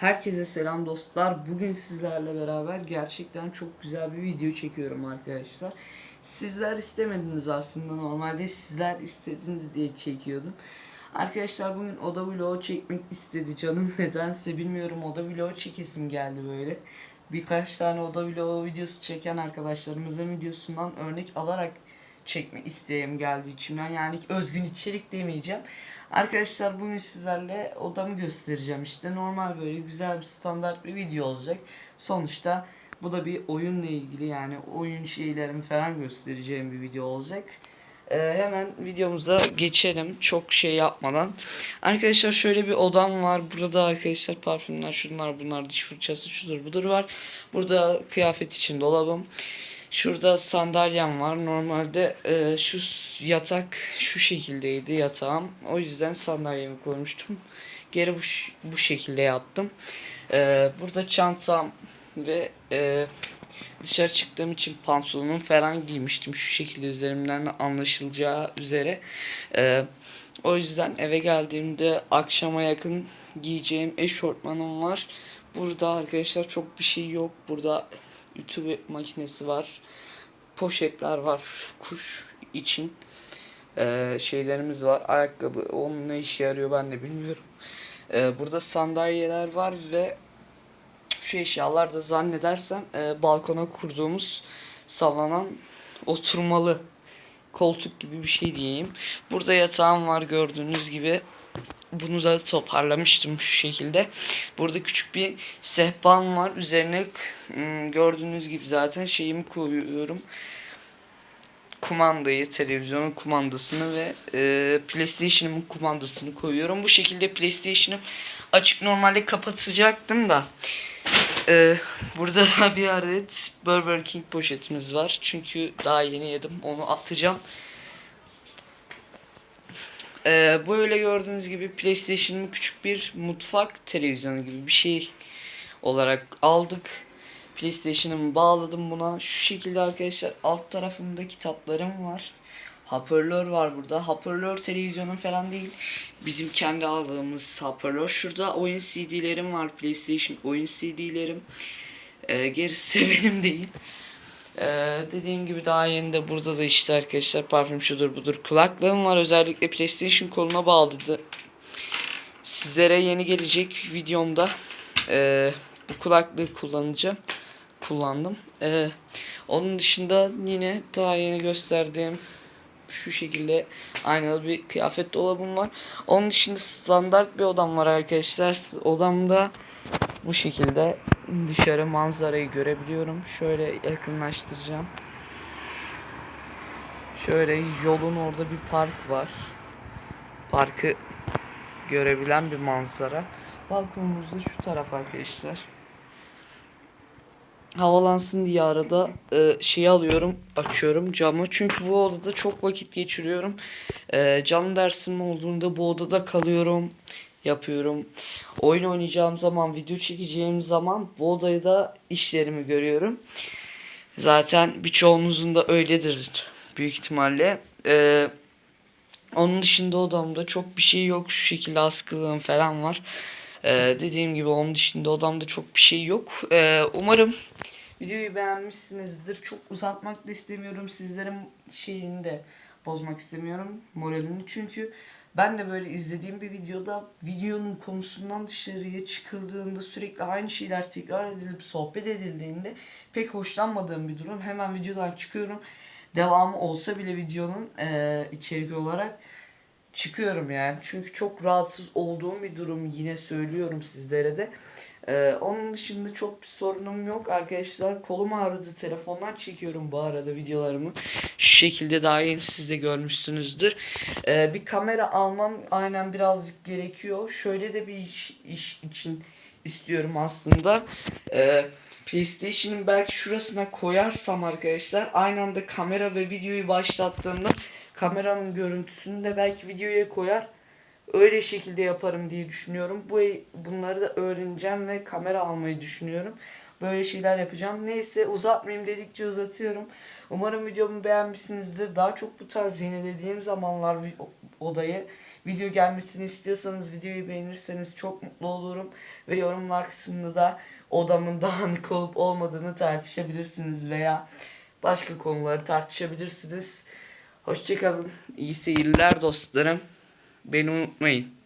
Herkese selam dostlar. Bugün sizlerle beraber gerçekten çok güzel bir video çekiyorum arkadaşlar. Sizler istemediniz aslında normalde sizler istediniz diye çekiyordum. Arkadaşlar bugün oda vlogu çekmek istedi canım nedense bilmiyorum oda vlogu çekesim geldi böyle. Birkaç tane oda vlogu videosu çeken arkadaşlarımızın videosundan örnek alarak çekme isteğim geldi içimden. Yani özgün içerik demeyeceğim. Arkadaşlar bugün sizlerle odamı göstereceğim işte. Normal böyle güzel bir standart bir video olacak. Sonuçta bu da bir oyunla ilgili yani oyun şeylerimi falan göstereceğim bir video olacak. Ee, hemen videomuza geçelim çok şey yapmadan. Arkadaşlar şöyle bir odam var. Burada arkadaşlar parfümler şunlar bunlar diş fırçası şudur budur var. Burada kıyafet için dolabım. Şurada sandalyem var. Normalde e, şu yatak şu şekildeydi yatağım. O yüzden sandalyemi koymuştum. Geri bu, bu şekilde yaptım. E, burada çantam ve e, dışarı çıktığım için pantolonum falan giymiştim. Şu şekilde üzerimden de anlaşılacağı üzere. E, o yüzden eve geldiğimde akşama yakın giyeceğim eşortmanım var. Burada arkadaşlar çok bir şey yok. Burada ütü makinesi var. Poşetler var kuş için. Ee, şeylerimiz var. Ayakkabı. Onun ne işe yarıyor ben de bilmiyorum. Ee, burada sandalyeler var ve şu eşyalar da zannedersem e, balkona kurduğumuz sallanan oturmalı koltuk gibi bir şey diyeyim. Burada yatağım var gördüğünüz gibi. Bunu da toparlamıştım şu şekilde. Burada küçük bir sehpam var. Üzerine ım, gördüğünüz gibi zaten şeyimi koyuyorum. Kumandayı, televizyonun kumandasını ve e, PlayStation'ımın kumandasını koyuyorum. Bu şekilde PlayStation'ım açık normalde kapatacaktım da. e, burada da bir adet Burger King poşetimiz var. Çünkü daha yeni yedim. Onu atacağım. Ee, böyle gördüğünüz gibi PlayStation'ın küçük bir mutfak televizyonu gibi bir şey olarak aldık. PlayStation'ımı bağladım buna. Şu şekilde arkadaşlar alt tarafımda kitaplarım var. Hoparlör var burada. Hoparlör televizyonun falan değil. Bizim kendi aldığımız hoparlör. Şurada oyun CD'lerim var. PlayStation oyun CD'lerim. Ee, gerisi benim değil. Ee, dediğim gibi daha yeni de burada da işte arkadaşlar parfüm şudur budur kulaklığım var özellikle PlayStation koluna bağladı. Sizlere yeni gelecek videomda ee, bu kulaklığı kullanacağım. Kullandım. Ee, onun dışında yine daha yeni gösterdiğim şu şekilde aynalı bir kıyafet dolabım var. Onun dışında standart bir odam var arkadaşlar. Odamda bu şekilde dışarı manzarayı görebiliyorum. Şöyle yakınlaştıracağım. Şöyle yolun orada bir park var. Parkı görebilen bir manzara. Balkonumuz da şu taraf arkadaşlar. Havalansın diye arada e, şey alıyorum, açıyorum camı. Çünkü bu odada çok vakit geçiriyorum. E, canlı dersim olduğunda bu odada kalıyorum, yapıyorum. Oyun oynayacağım zaman, video çekeceğim zaman bu odada işlerimi görüyorum. Zaten birçoğunuzun da öyledir büyük ihtimalle. E, onun dışında odamda çok bir şey yok. Şu şekilde askılığım falan var. Ee, dediğim gibi onun dışında odamda çok bir şey yok. Ee, umarım videoyu beğenmişsinizdir. Çok uzatmak da istemiyorum. Sizlerin şeyini de bozmak istemiyorum. Moralini. Çünkü ben de böyle izlediğim bir videoda videonun konusundan dışarıya çıkıldığında sürekli aynı şeyler tekrar edilip sohbet edildiğinde pek hoşlanmadığım bir durum. Hemen videodan çıkıyorum. Devamı olsa bile videonun eee içerik olarak çıkıyorum yani. Çünkü çok rahatsız olduğum bir durum yine söylüyorum sizlere de. Ee, onun dışında çok bir sorunum yok arkadaşlar. Kolum ağrıdı telefondan çekiyorum bu arada videolarımı. Şu şekilde daha yeni siz de görmüşsünüzdür. Ee, bir kamera almam aynen birazcık gerekiyor. Şöyle de bir iş, iş için istiyorum aslında. Ee, PlayStation'ın belki şurasına koyarsam arkadaşlar aynı anda kamera ve videoyu başlattığımda kameranın görüntüsünü de belki videoya koyar. Öyle şekilde yaparım diye düşünüyorum. Bu bunları da öğreneceğim ve kamera almayı düşünüyorum. Böyle şeyler yapacağım. Neyse uzatmayayım dedikçe uzatıyorum. Umarım videomu beğenmişsinizdir. Daha çok bu tarz yenilediğim zamanlar odayı video gelmesini istiyorsanız videoyu beğenirseniz çok mutlu olurum. Ve yorumlar kısmında da odamın dağınık olup olmadığını tartışabilirsiniz veya başka konuları tartışabilirsiniz. Hoşçakalın. İyi seyirler dostlarım. Beni unutmayın.